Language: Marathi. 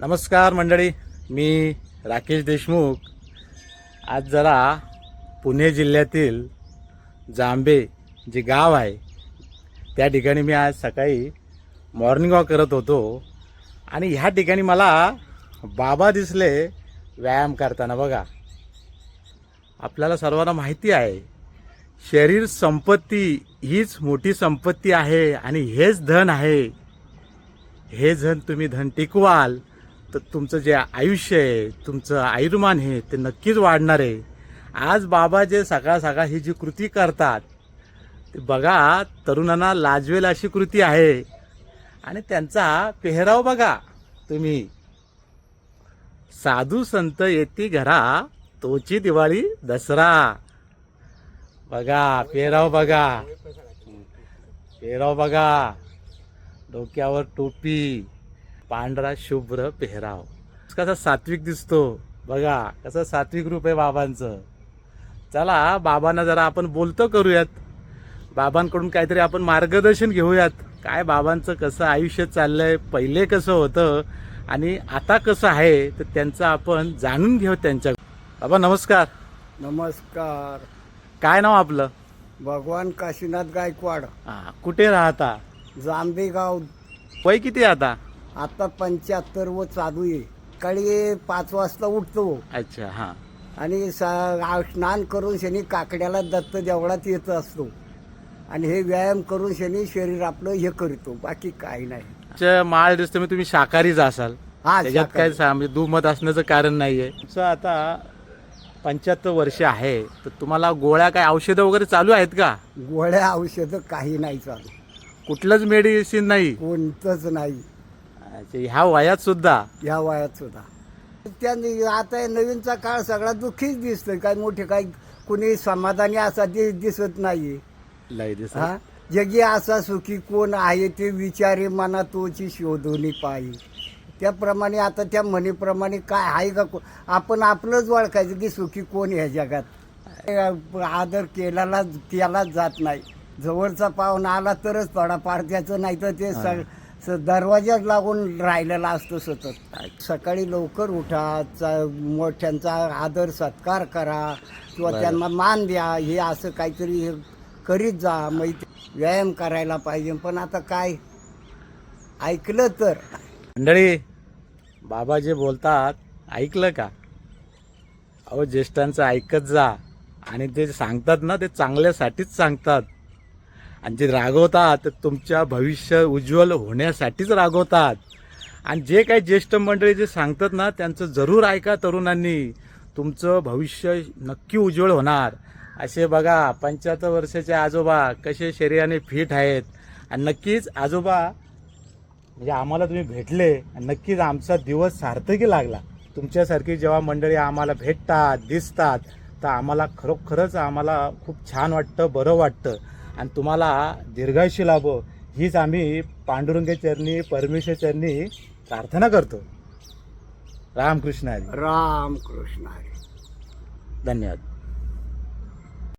नमस्कार मंडळी मी राकेश देशमुख. आज जरा पुणे जिल्ह्यातील जांबे जे गाव आहे त्या ठिकाणी मी आज सकाळी मॉर्निंग वॉक करत होतो आणि ह्या ठिकाणी मला बाबा दिसले व्यायाम करताना. बघा आपल्याला सर्वांना माहिती आहे शरीर संपत्ती हीच मोठी संपत्ती आहे आणि हेच धन आहे. हे धन तुम्ही धन टिकवाल. तर तुमचं जे आयुष्य आहे तुमचं आयुर्मान आहे ते नक्कीच वाढणार आहे. आज बाबा जे सकाळ सकाळ ही जी कृती करतात ते बघा तरुणांना लाजवेल अशी कृती आहे. आणि त्यांचा पेहराव बघा तुम्ही. साधू संत येती घरा तोची दिवाळी दसरा. बघा पेहराव बघा. पेहराव बघा. डोक्यावर टोपी. पांढरा शुभ्र पेहराव. कसा सात्विक दिसतो. बघा कसं सात्विक रूप आहे बाबांचं. चला बाबांना जरा आपण बोलतो करूयात. बाबांकडून काहीतरी आपण मार्गदर्शन घेऊयात. काय बाबांचं कसं आयुष्य चाललंय पहिले कसं होतं आणि आता कसं आहे तर त्यांचं आपण जाणून घेऊ त्यांच्या. बाबा नमस्कार. नमस्कार. काय नाव आपलं? भगवान काशीनाथ गायकवाड. हा कुठे राहता? जांभेगाव. वय किती आहे आता? आता पंच्याहत्तर व चालू आहे. सकाळी पाच वाजता उठतो. अच्छा हां. आणि सा स्नान करून शनी काकड्याला दत्त देवळात येत असतो. आणि हे व्यायाम करून शनी शरीर आपलं हे करतो. बाकी काही नाही. च्या माळ दिसतं मी तुम्ही शाकाहारीच असाल हा त्याच्यात काय शाकाहारी. सा- म्हणजे दुमत असण्याचं कारण नाहीये. आता पंच्याहत्तर वर्ष आहे. तर तुम्हाला गोळ्या काय औषधं वगैरे चालू आहेत का? गोळ्या औषधं काही नाही चालू. कुठलंच मेडिसिन नाही. कोणतंच नाही. अच्छा, ह्या वयात सुद्धा. या वयात सुद्धा. त्याने आता नवीनचा काळ सगळा दुःखीच दिसतोय. काय मोठे काय कुणी समाधानी असा दि दिसत नाही लय दिवस हा? जगी असा सुखी कोण आहे ते विचारे मना तोची शोधून पायी. त्याप्रमाणे आता त्या म्हणीप्रमाणे काय आहे का को- आपण आपलंच ओळखायचं की सुखी कोण ह्या जगात. आदर केल्याला केलाच जात नाही. जवळचा पाहुणा आला तरच थोडाफार त्याचं नाही तर ते स- दरवाजाच लागून राहिलेला असतो सतत. सकाळी लवकर उठा मोठ्यांचा आदर सत्कार करा किंवा. त्यांना मान द्या हे असं काहीतरी हे करीत जा मग व्यायाम करायला पाहिजे. पण आता काय? ऐकलं तर. मंडळी बाबा जे बोलतात ऐकलं का? अहो ज्येष्ठांचं ऐकत जा. आणि ते सांगतात ना ते चांगल्यासाठीच सांगतात. आणि जे रागवतात तुमच्या भविष्य उज्ज्वल होण्यासाठीच रागवतात. आणि जे काही ज्येष्ठ मंडळी जे सांगतात ना त्यांचं जरूर ऐका तरुणांनी. तुमचं भविष्य नक्की उज्ज्वल होणार. असे बघा पंच्याहत्तर वर्षाचे आजोबा कसे शरीराने फिट आहेत. आणि नक्कीच आजोबा म्हणजे आम्हाला तुम्ही भेटले आणि नक्कीच आमचा दिवस सार्थकी लागला. तुमच्यासारखी जेव्हा मंडळी आम्हाला भेटतात दिसतात तर आम्हाला खरोखरच आम्हाला खूप छान वाटतं बरं वाटतं. आणि तुम्हाला दीर्घायुष्य लाभो. हीच आम्ही पांडुरंग चरणी परमेश्वर चरणी प्रार्थना करतो. रामकृष्ण हरी. राम कृष्ण हरी. धन्यवाद.